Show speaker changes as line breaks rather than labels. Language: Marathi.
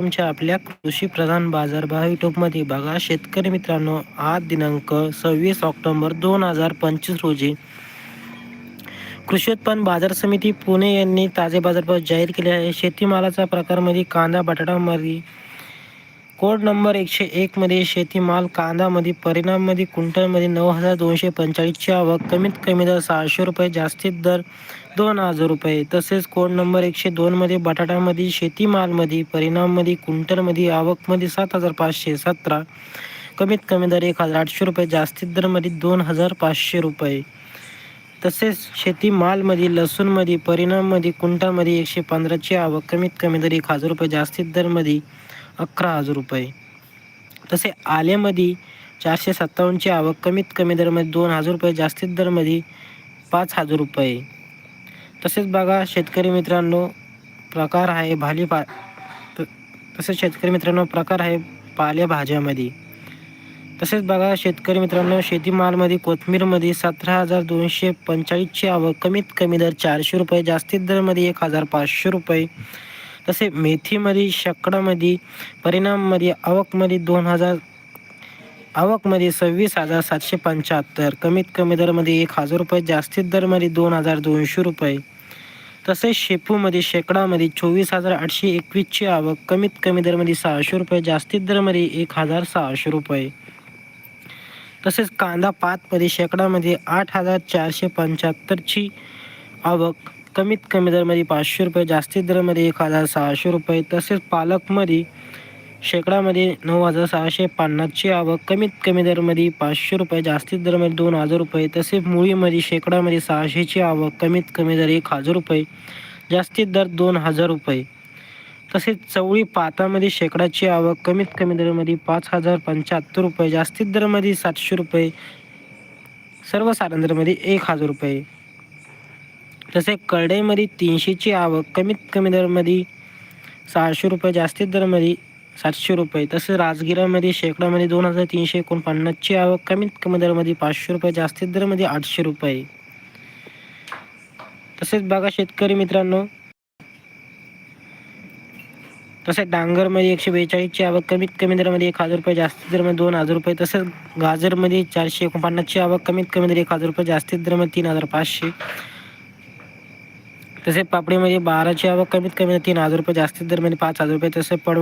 तुमच्या आपल्या कृषी प्रधान बाजारभाव युट्यूबमध्ये बघा. शेतकरी मित्रांनो आज दिनांक सव्वीस ऑक्टोबर दोन हजार पंचवीस रोजी कृषी उत्पन्न बाजार समिती पुणे यांनी ताजे बाजारभाव जाहीर केले आहे. शेतीमालाचा प्रकारमध्ये कांदा बटाटामध्ये कोड नंबर एकशे एकमध्ये शेतीमाल कांदामध्ये परिणाममध्ये क्विंटलमध्ये नऊ हजार दोनशे पंचेचाळीसची आवक कमीत कमी दर सहाशे रुपये जास्तीत दर दोन हजार रुपये. तसेच कोड नंबर एकशे दोनमध्ये बटाट्यामध्ये शेतीमालमध्ये परिणाममध्ये क्विंटलमध्ये आवकमध्ये सात हजार पाचशे सतरा. कमीत कमी दर एक हजार आठशे रुपये जास्तीत दरमध्ये दोन हजार पाचशे रुपये. तसेच शेतीमालमध्ये लसूणमध्ये परिणाममध्ये क्विंटलमध्ये एकशे पंधराची आवक कमीत कमी दर एक हजार रुपये जास्तीत दरमध्ये अकरा हजार रुपये. तसे आलेमध्ये चारशे सत्तावन्नची आवक कमीत कमी दरमध्ये दोन हजार रुपये जास्तीत दरमध्ये पाच हजार रुपये. तसेच बघा शेतकरी मित्रांनो प्रकार आहे भाली पा तसेच शेतकरी मित्रांनो प्रकार आहे पालेभाज्यामध्ये तसेच बघा शेतकरी मित्रांनो शेतीमालमध्ये कोथमीरमध्ये सतरा हजार दोनशे पंचेचाळीसची आवक कमीत कमी दर चारशे रुपये जास्तीत दरमध्ये एक हजार पाचशे रुपये. तसे मेथीमध्ये शकडामध्ये परिणाममध्ये आवकमध्ये दोन हजार आवकमध्ये सव्वीस हजार सातशे पंच्याहत्तर कमीत कमी दरमध्ये एक हजार रुपये जास्तीत दरमध्ये दोन हजार दोनशे रुपये. तसेच शेपूमध्ये शेकडामध्ये चोवीस हजार आठशे एकवीसची आवक कमीत कमी दरमध्ये सहाशे रुपये जास्तीत दरमध्ये एक हजार सहाशे रुपये. तसेच कांदा पातमध्ये शेकडामध्ये आठ हजार चारशे पंच्याहत्तरची आवक कमीत कमी दरमध्ये पाचशे रुपये जास्तीत दरमध्ये एक हजार सहाशे रुपये. तसेच पालकमध्ये शेकडामध्ये नऊ हजार सहाशे पन्नासची आवक कमीत कमी दरमध्ये पाचशे रुपये जास्तीत दरमध्ये दोन हजार रुपये. तसेच मुळीमध्ये शेकडामध्ये सहाशेची आवक कमीत कमी दर एक हजार रुपये जास्तीत दर दोन हजार रुपये. तसेच चवळी पातामध्ये शेकडाची आवक कमीत कमी दरमध्ये पाच हजार पंच्याहत्तर रुपये जास्तीत दरमध्ये सातशे रुपये सर्वसाधारण दरमध्ये एक हजार रुपये. तसे करडईमध्ये तीनशेची आवक कमीत कमी दरमध्ये सहाशे रुपये जास्तीत दरमध्ये सातशे रुपये तसेच राजगिरामध्ये शेकडामध्ये दोन हजार तीनशे एकोणपन्नासची आवक कमीत कमी दरमध्ये पाचशे रुपये जास्तीत दरमध्ये आठशे रुपये. तसेच बघा शेतकरी मित्रांनो तसेच डांगरमध्ये एकशे बेचाळीसची आवक कमीत कमी दरामध्ये एक हजार रुपये जास्तीत दरमध्ये दोन हजार रुपये तसेच गाजरमध्ये चारशे एकोणपन्नासची आवक कमीत कमी दर एक हजार रुपये जास्तीत दरमध्ये तीन हजार पाचशे. तसेच पापडीमध्ये म्हणजे बाराची आवक कमीत कमी तीन हजार रुपये जास्तीत दरमध्ये म्हणजे पाच हजार रुपये तसेच पडवळ